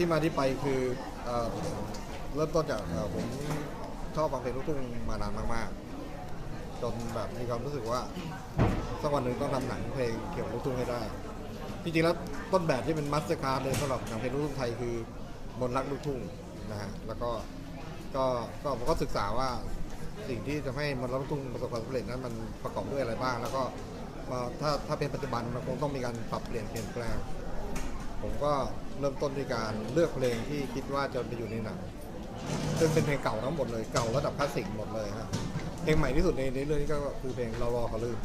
ที่มาที่ไปคือเอ่อเริ่มต้นจากเอ่อผมชอบฟังเพลงลูกทุ่งมานานมากๆ จนแบบมีความรู้สึกว่าสักวันหนึ่งต้องทำหนังเพลงเกี่ยวกับลูกทุ่งให้ได้ จริงๆแล้วต้นแบบที่เป็นมัสเตอร์คาร์เลยสำหรับหนังเพลงลูกทุ่งไทยคือมนต์รักลูกทุ่งนะฮะแล้วก็ก็ก็ผมก็ศึกษาว่าสิ่งที่จะให้มนต์รักลูกทุ่งประสบความสำเร็จนั้นมันประกอบด้วยอะไรบ้าง แล้วก็มาถ้าถ้าเป็นปัจจุบันมันคงต้องมีการปรับเปลี่ยนเปลี่ยนแปลง ผมก็ เริ่มต้นด้วยการเลือกเพลงที่คิดว่าจะไปอยู่ในหนังซึ่งเป็นเพลงเก่าทั้งหมดเลยเก่าระดับคลาสสิกหมดเลยฮะเพลงใหม่ที่สุดในในเรื่องนี้ก็คือเพลงเรารอเขาลืม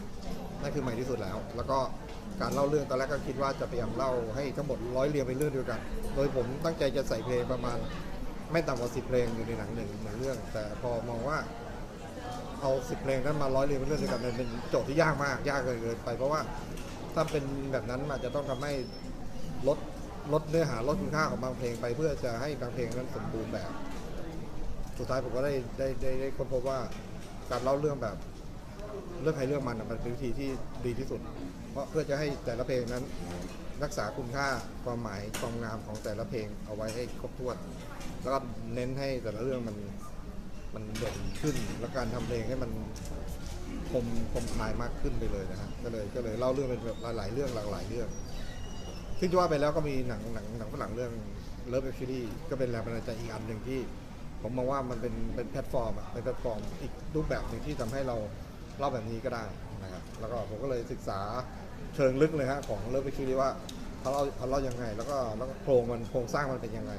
นั่นคือใหม่ที่สุดแล้ว แล้วก็การเล่าเรื่องตอนแรกก็คิดว่าจะพยายามเล่าให้ทั้งหมดร้อยเรียงเป็นเรื่องเดียวกัน โดยผมตั้งใจจะใส่เพลงประมาณ ไม่ต่ำกว่าสิบเพลงอยู่ในหนังหนึ่งหนึ่งเรื่อง แต่พอมองว่าเอาสิบเพลงนั้นมาร้อยเรียงเป็นเรื่องเดียวกันมันเป็นโจทย์ที่ยากมากยากเกินไป เพราะว่าถ้าเป็นแบบนั้นมันอาจจะต้องทำให้ลด ลดเนื้อหาลดคุณค่าของบางเพลงไปเพื่อจะให้บางเพลงนั้นสมบูรณ์แบบ สุดท้ายผมก็ได้ได้ได้ได้ค้นพบว่าการเล่าเรื่องแบบเรื่องใครเรื่องมันน่ะมันเป็นวิธีที่ดีที่สุด เพราะเพื่อจะให้แต่ละเพลงนั้น รักษาคุณค่าความหมายความงามของแต่ละเพลงเอาไว้ให้ครบถ้วน แล้วก็เน้นให้แต่ละเรื่องมันมันเด่นขึ้น แล้วการทำเพลงให้มันคมคมคายมากขึ้นไปเลยนะฮะก็เลยก็เลยเล่าเรื่องเป็นแบบหลายๆเรื่องหลากหลายเรื่อง ซึ่งจะว่าไปแล้วก็มีหนังหนังหนังฝรั่งเรื่อง Love Actually ก็เป็นแรงบันดาลใจอีกอันหนึ่งที่ ผมมองว่ามันเป็นเป็นแพลตฟอร์มอะเป็นแพลตฟอร์มอีกรูปแบบหนึ่งที่ทำให้เราเล่าแบบนี้ก็ได้นะครับแล้วก็ผมก็เลยศึกษาเชิงลึกเลยฮะของเลิฟไปคิดว่าเขาเล่าเขาเล่ายังไง แล้วก็แล้วก็โครงมันโครงสร้างมันเป็นยังไง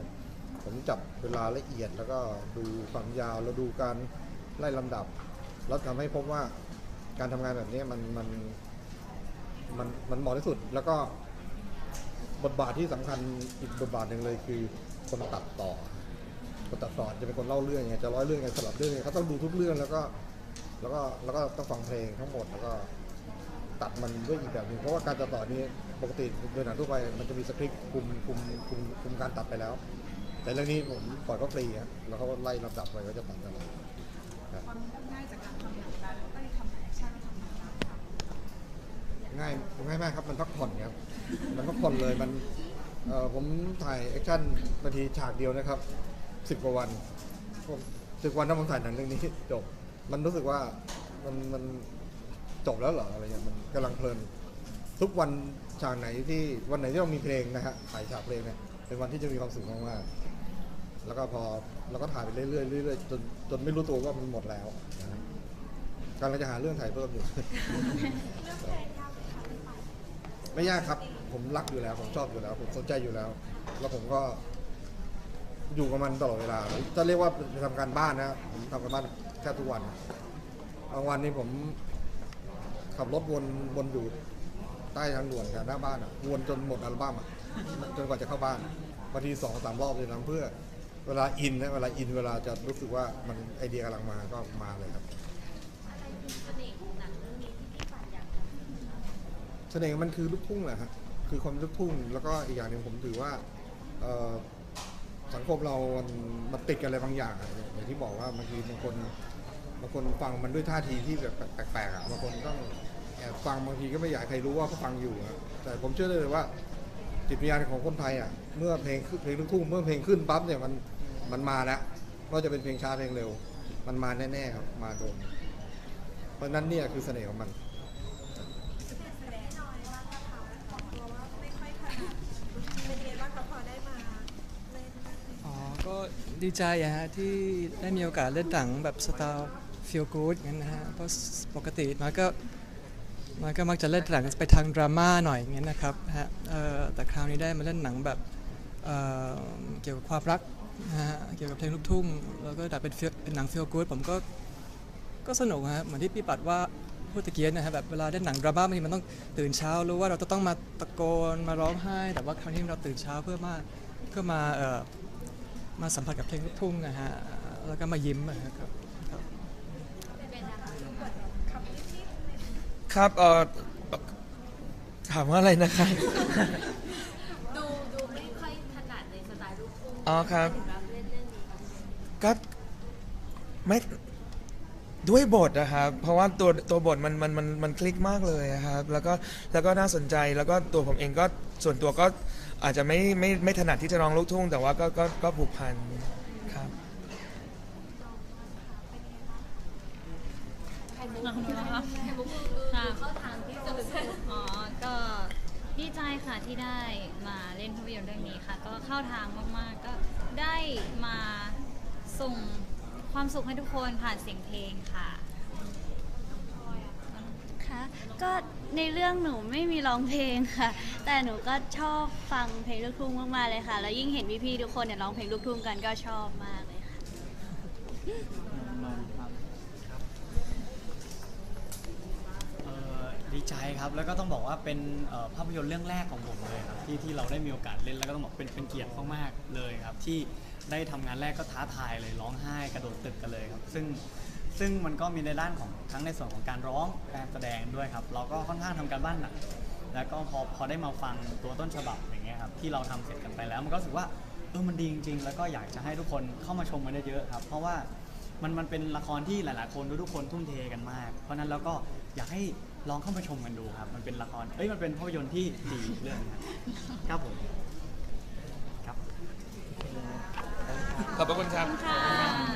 ผมจับเวลาละเอียดแล้วก็ดูความยาวแล้วดูการไล่ลำดับ แล้วทำให้พบว่าการทำงานแบบนี้มันมันมันมันเหมาะที่สุดแล้วก็ บทบาทที่สำคัญอีกบทบาทหนึ่งเลยคือคนตัดต่อ คนตัดต่อจะเป็นคนเล่าเรื่องไงจะร้อยเรื่องไงสลับเรื่องไงเขาต้องดูทุกเรื่องแล้วก็ แล้วก็แล้วก็ต้องฟังเพลงทั้งหมดแล้วก็ตัดมันด้วยอีกแบบหนึ่งเพราะว่าการตัดต่อนี้ปกติโดยหนังทั่วไปมันจะมีสคริปต์คุมคุมคุมคุมการตัดไปแล้ว แต่เรื่องนี้ผมปล่อยก็ฟรีฮะแล้วเขาไล่ลำดับไปว่าจะตัดอะไรความง่ายจากการทำหนังได้แล้วก็ทำแอคชั่นทำหนังได้ค่ะ ง่ายง่ายมากครับมันพักผ่อนครับมันพักผ่อนเลยมันเอ่อผมถ่ายแอคชั่นบางทีฉากเดียวนะครับสิบกว่าวันสิบวันถ้าผมถ่ายหนังเรื่องนี้จบ มันรู้สึกว่ามันมันจบแล้วเหรออะไรเงี้ยมันกำลังเพลิน ทุกวันฉากไหนที่วันไหนที่เรามีเพลงนะฮะถ่ายฉากเพลงเนี่ยเป็นวันที่จะมีความสุขมากๆแล้วก็พอเราก็ถ่ายไปเรื่อยๆเรื่อยๆจนจนไม่รู้ตัวว่ามันหมดแล้วนะกำลังจะหาเรื่องถ่ายเพิ่มอยู่ ไม่ยากครับ ผมรักอยู่แล้ว ผมชอบอยู่แล้ว ผมสนใจอยู่แล้ว แล้วผมก็อยู่กับมันตลอดเวลาจะเรียกว่าไปทำการบ้านนะผมทำการบ้านแทบทุกวันบางวันนี้ผมขับรถวนวนอยู่ใต้ทางด่วนแถวหน้าบ้านอะวนจนหมดอัลบั้มอะจนกว่าจะเข้าบ้านบางทีสองสามรอบเลยนะเพื่อ เวลาอินนะเวลาอินเวลาจะรู้สึกว่ามันไอเดียกำลังมาก็มาเลยครับ อะไรคือเสน่ห์ของหนังเรื่องนี้ที่พี่ปันอยากทำ เสน่ห์มันคือลูกทุ่งแหละฮะคือความลูกทุ่งแล้วก็อีกอย่างหนึ่งผมถือว่าเอ่อสังคมเรามันมันติดกันอะไรบางอย่างอะอย่างที่บอกว่าบางทีบางคนบางคนฟังมันด้วยท่าทีที่แบบแปลกๆอะบางคนต้องแอบฟังบางทีก็ไม่อยากให้ใครรู้ว่าเขาฟังอยู่อะแต่ผมเชื่อได้เลยว่า จิตวิญญาณของคนไทยอะเมื่อเพลงขึ้นเพลงลูกทุ่งเมื่อเพลงขึ้นปั๊บเนี่ยมันมันมาแล้วก็จะเป็นเพลงช้าเพลงเร็ว มันมาแน่ๆครับมาโดนเพราะฉะนั้นเนี่ยคือเสน่ห์ของมัน แสดงน้อยบ้างนะคะบอกตัวว่าไม่ค่อยถนัดเป็นไงบ้างคะพอได้มาเล่น อ๋อ ก็ดีใจอะฮะที่ได้มีโอกาสเล่นหนังแบบสไตล์ฟีลกู๊ดงั้นนะฮะเพราะปกติน้อยก็น้อยก็มักจะเล่นหนังไปทางดราม่าหน่อยอย่างเงี้ยนะครับฮะแต่คราวนี้ได้มาเล่นหนังแบบเเกี่ยวกับความรักนะฮะเกี่ยวกับเพลงลูกทุ่งแล้วก็ดัดเป็น feel- เป็นหนังฟีลกู๊ดผมก็ก็สนุกฮะเหมือนที่พี่ปัดว่าพูดตะเกียนนะฮะแบบเวลาเล่นหนังดราม่าบางทีมันต้องตื่นเช้ารู้ว่าเราจะต้องมาตะโกนมาร้องไห้ แต่ว่าคราวนี้เราตื่นเช้าเพื่อมาเพื่อมาเอ่อ มาสัมผัสกับเพลงลูกทุ่งนะฮะแล้วก็มายิ้มอะครับครับเป็นนะคะคำนิดครับเออถามว่าอะไรนะครับดูดูไม่ค่อยถนัดในสไตล์ลูกทุ่งอ๋อครับถึงรับเล่นเรื่องนี้ครับก็ไม่ ด้วยบทนะครับ เพราะว่าตัวตัวบทมันมันมันมันคลิกมากเลยครับ แล้วก็แล้วก็น่าสนใจแล้วก็ตัวผมเองก็ส่วนตัวก็อาจจะไม่ไม่ไม่ถนัดที่จะร้องลูกทุ่ง แต่ว่าก็ก็ก็ผูกพันครับไข่มุกนะคะไข่มุกค่ะเข้าทางที่จะอ๋อก็ดีใจค่ะที่ได้มาเล่นภาพยนตร์เรื่องนี้ค่ะ ก็เข้าทางมากๆก็ได้มาส่ง ความสุขให้ทุกคนผ่านเสียงเพลงค่ะค่ะก็ในเรื่องหนูไม่มีร้องเพลงค่ะ แต่หนูก็ชอบฟังเพลงลูกทุ่งมากๆเลยค่ะ แล้วยิ่งเห็นพี่ๆทุกคนเนี่ยร้องเพลงลูกทุ่งกันก็ชอบมากเลยค่ะ เอ่อ ดีใจครับ แล้วก็ต้องบอกว่าเป็นเอ่อภาพยนตร์เรื่องแรกของผมเลยครับที่ที่เราได้มีโอกาสเล่นแล้วก็ต้องบอกเป็นเป็นเกียรติมากๆเลยครับ ที่ได้ทำงานแรกก็ท้าทายเลยร้องไห้กระโดดตึกกันเลยครับ ซึ่งซึ่งมันก็มีในด้านของทั้งในส่วนของการร้องการแสดงด้วยครับ เราก็ค่อนข้างทำการบ้านหนักแล้วก็พอพอได้มาฟังตัวต้นฉบับอย่างเงี้ยครับที่เราทำเสร็จกันไปแล้ว มันก็รู้สึกว่าเออมันดีจริงๆแล้วก็อยากจะให้ทุกคนเข้ามาชมกันเยอะๆครับ เพราะว่า มันมันเป็นละครที่หลาย ๆ คนทุกๆคนทุ่มเทกันมาก เพราะฉะนั้นแล้วก็อยากให้ ลองเข้ามาชมกันดูครับ มันเป็นละคร เอ้ย มันเป็นภาพยนตร์ที่ดีเรื่องนะครับครับผม ครับ ขอบพระคุณครับ ค่ะ